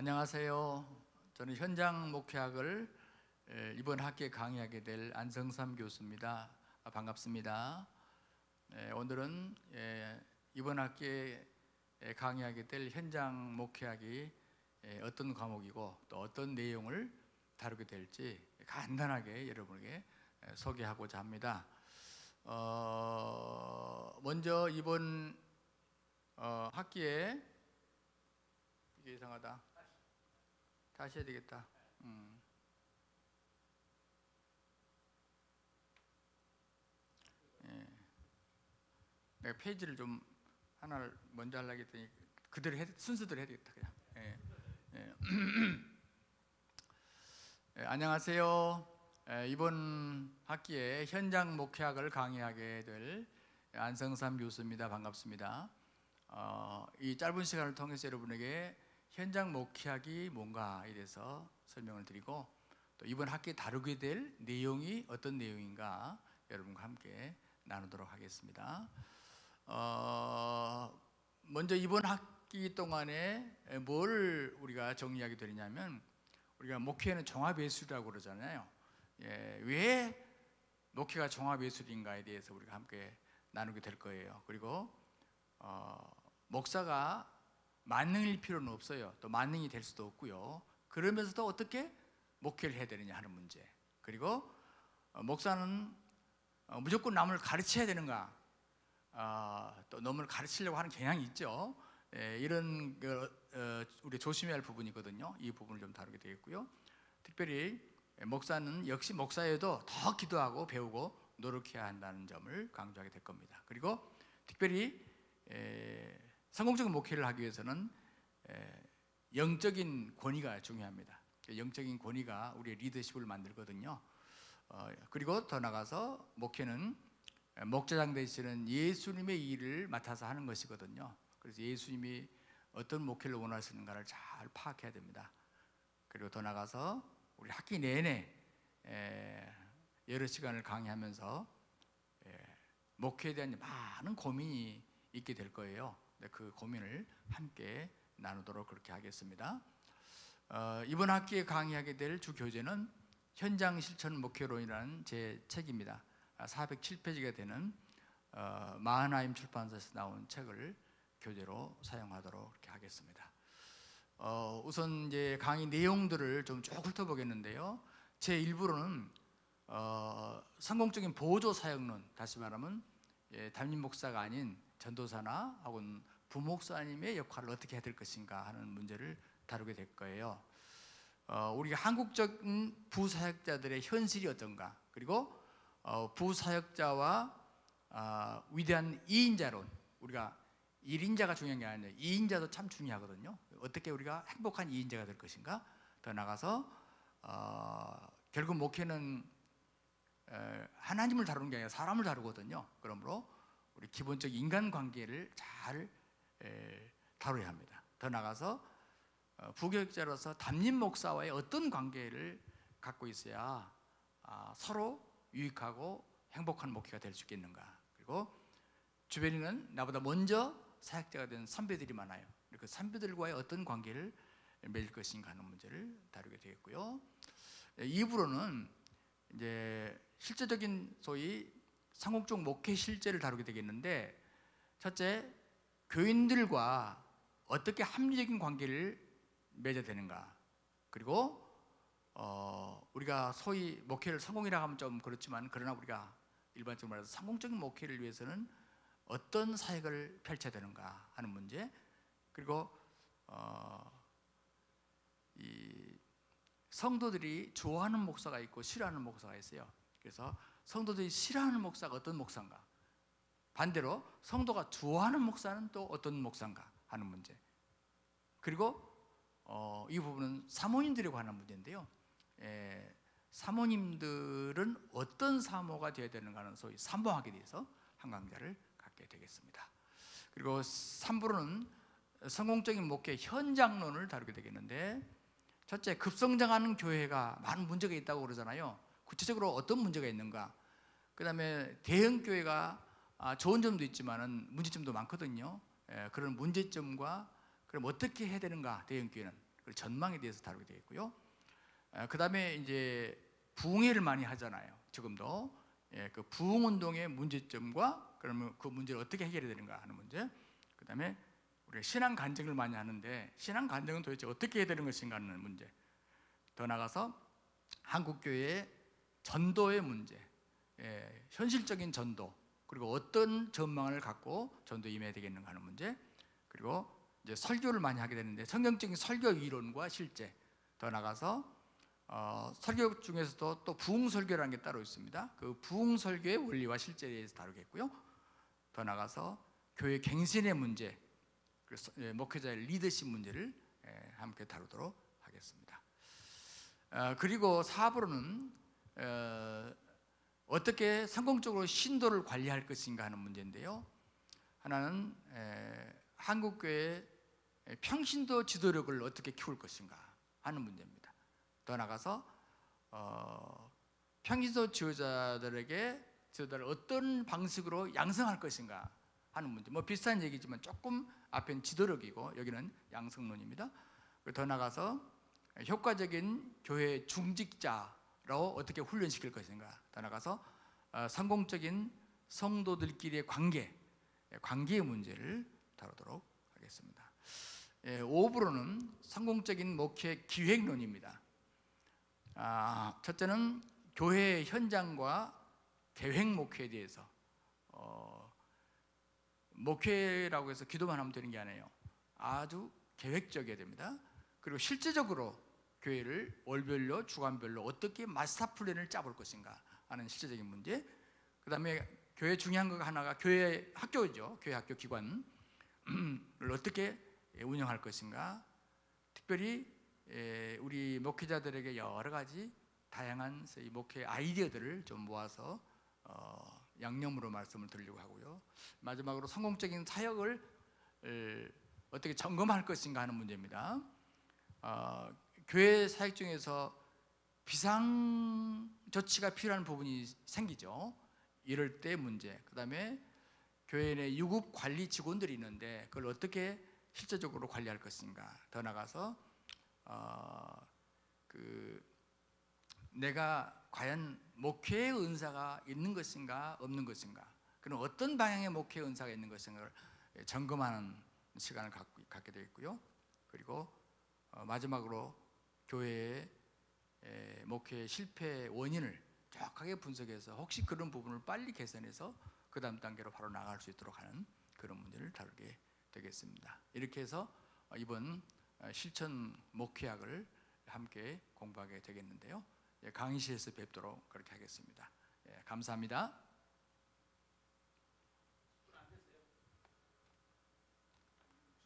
안녕하세요. 저는 현장 목회학을 에, 이번 학기에 강의하게 될 안성삼 교수입니다. 아, 반갑습니다. 에, 오늘은 에, 이번 학기에 에, 강의하게 될 현장 목회학이 에, 어떤 과목이고 또 어떤 내용을 다루게 될지 간단하게 여러분에게 에, 소개하고자 합니다. 어, 먼저 이번 어, 학기에 이게 이상하다. 다시 해야 되겠다. 음. 예. 내가 페이지를 좀 하나를 먼저 하려고 했더니 그대로 해, 순서대로 해야 되겠다. 그냥. 예. 예. 예, 안녕하세요. 예, 이번 학기에 현장 목회학을 강의하게 될 안성삼 교수입니다. 반갑습니다. 어, 이 짧은 시간을 통해서 여러분에게 현장 목회학이 뭔가에 대해서 설명을 드리고 또 이번 학기에 다루게 될 내용이 어떤 내용인가 여러분과 함께 나누도록 하겠습니다. 어, 먼저 이번 학기 동안에 뭘 우리가 정리하게 되냐면 우리가 목회는 종합예술이라고 그러잖아요. 예, 왜 목회가 종합예술인가에 대해서 우리가 함께 나누게 될 거예요. 그리고 어, 목사가 만능일 필요는 없어요. 또 만능이 될 수도 없고요. 그러면서도 어떻게 목회를 해야 되느냐 하는 문제. 그리고 어, 목사는 어, 무조건 남을 가르쳐야 되는가? 어, 또 남을 가르치려고 하는 경향이 있죠. 예, 이런 그, 어, 우리 조심해야 할 부분이거든요. 이 부분을 좀 다루게 되겠고요. 특별히 목사는 역시 목사여도 더 기도하고 배우고 노력해야 한다는 점을 강조하게 될 겁니다. 그리고 특별히 에, 성공적인 목회를 하기 위해서는 에, 영적인 권위가 중요합니다. 영적인 권위가 우리의 리더십을 만들거든요. 어, 그리고 더 나가서 목회는 목자장 되시는 예수님의 일을 맡아서 하는 것이거든요. 그래서 예수님이 어떤 목회를 원하시는가를 잘 파악해야 됩니다. 그리고 더 나가서 우리 학기 내내 에, 여러 시간을 강의하면서 에, 목회에 대한 많은 고민이 있게 될 거예요. 네, 그 고민을 함께 나누도록 그렇게 하겠습니다. 어, 이번 학기에 강의하게 될 주 교재는 현장 실천 목회론이라는 제 책입니다. 407페이지가 되는 어, 마하나임 출판사에서 나온 책을 교재로 사용하도록 그렇게 하겠습니다. 어, 우선 이제 강의 내용들을 좀 쭉 훑어보겠는데요. 제 1부로는 어, 성공적인 보조 사역론, 다시 말하면 예, 담임 목사가 아닌 전도사나 혹은 부목사님의 역할을 어떻게 해야 될 것인가 하는 문제를 다루게 될 거예요. 어, 우리가 한국적인 부사역자들의 현실이 어떤가, 그리고 어, 부사역자와 아, 위대한 이인자론, 우리가 1인자가 중요한 게 아니라 2인자도 참 중요하거든요. 어떻게 우리가 행복한 2인자가 될 것인가? 더 나가서 어, 결국 목회는 에, 하나님을 다루는 게 아니라 사람을 다루거든요. 그러므로 우리 기본적 인간 관계를 잘 에, 다뤄야 합니다. 더 나가서 어, 부교육자로서 담임 목사와의 어떤 관계를 갖고 있어야 아, 서로 유익하고 행복한 목회가 될 수 있겠는가? 그리고 주변에는 나보다 먼저 사역자가 된 선배들이 많아요. 그 선배들과의 어떤 관계를 맺을 것인가 하는 문제를 다루게 되겠고요. 2부로는 이제 실제적인 소위 상공적 목회 실제를 다루게 되겠는데 첫째 교인들과 어떻게 합리적인 관계를 맺어야 되는가 그리고 어, 우리가 소위 목회를 성공이라고 하면 좀 그렇지만 그러나 우리가 일반적으로 말해서 성공적인 목회를 위해서는 어떤 사역을 펼쳐야 되는가 하는 문제 그리고 어, 이 성도들이 좋아하는 목사가 있고 싫어하는 목사가 있어요. 그래서 성도들이 싫어하는 목사가 어떤 목사인가? 반대로 성도가 좋아하는 목사는 또 어떤 목사인가 하는 문제. 그리고 어, 이 부분은 사모님들에 관한 문제인데요. 에, 사모님들은 어떤 사모가 되어야 되는가 하는 소위 사모하게 대해서 한 강좌를 갖게 되겠습니다. 그리고 3부로는 성공적인 목회 현장론을 다루게 되겠는데 첫째 급성장하는 교회가 많은 문제가 있다고 그러잖아요. 구체적으로 어떤 문제가 있는가? 그다음에 대형 교회가 아, 좋은 점도 있지만은 문제점도 많거든요. 예, 그런 문제점과 그럼 어떻게 해야 되는가 대형 교회는 그 전망에 대해서 다루게 되겠고요. 그 다음에 이제 부흥회를 많이 하잖아요. 지금도 예, 그 부흥 운동의 문제점과 그러면 그 문제를 어떻게 해결해야 되는가 하는 문제. 그 다음에 우리가 신앙 간증을 많이 하는데 신앙 간증은 도대체 어떻게 해야 되는 것인가 하는 문제. 더 나가서 한국 교회의 전도의 문제, 예, 현실적인 전도 그리고 어떤 전망을 갖고 전도에 임해야 되겠는가 하는 문제. 그리고 이제 설교를 많이 하게 되는데 성경적인 설교 이론과 실제 더 나가서 어, 설교 중에서도 또 부흥 설교라는 게 따로 있습니다. 그 부흥 설교의 원리와 실제에 대해서 다루겠고요. 더 나가서 교회 갱신의 문제, 그래서 예, 목회자의 리더십 문제를 예, 함께 다루도록 하겠습니다. 어, 그리고 4부로는 어, 어떻게 성공적으로 신도를 관리할 것인가 하는 문제인데요. 하나는 에, 한국교회 평신도 지도력을 어떻게 키울 것인가 하는 문제입니다. 더 나가서 어, 평신도 지도자들에게 지도자를 어떤 방식으로 양성할 것인가 하는 문제. 뭐 비슷한 얘기지만 조금 앞엔 지도력이고 여기는 양성론입니다. 더 나가서 효과적인 교회 중직자 로 어떻게 훈련시킬 것인가. 더 나가서 어, 성공적인 성도들끼리의 관계, 관계의 문제를 다루도록 하겠습니다. 예, 5부로는 성공적인 목회 기획론입니다. 아, 첫째는 교회 현장과 계획 목회에 대해서 어, 목회라고 해서 기도만 하면 되는 게 아니에요. 아주 계획적이어야 됩니다. 그리고 실제적으로 교회를 월별로 주간별로 어떻게 마스터 플랜을 짜볼 것인가 하는 실제적인 문제. 그다음에 교회 중요한 거 하나가 교회 학교죠. 교회 학교 기관을 어떻게 운영할 것인가. 특별히 에, 우리 목회자들에게 여러 가지 다양한 이 목회 아이디어들을 좀 모아서 어, 양념으로 말씀을 드리려고 하고요. 마지막으로 성공적인 사역을 에, 어떻게 점검할 것인가 하는 문제입니다. 어, 교회 사역 중에서 비상 조치가 필요한 부분이 생기죠. 이럴 때 문제. 그다음에 교회 내 유급 관리 직원들이 있는데 그걸 어떻게 실제적으로 관리할 것인가. 더 나가서 어, 그 내가 과연 목회의 은사가 있는 것인가 없는 것인가. 그럼 어떤 방향의 목회 은사가 있는 것인가를 점검하는 시간을 갖게 되겠고요. 그리고 어, 마지막으로 교회의 에, 목회 실패 원인을 정확하게 분석해서 혹시 그런 부분을 빨리 개선해서 그 다음 단계로 바로 나갈 수 있도록 하는 그런 문제를 다루게 되겠습니다. 이렇게 해서 어, 이번 어, 실천 목회학을 함께 공부하게 되겠는데요. 예, 강의실에서 뵙도록 그렇게 하겠습니다. 예, 감사합니다.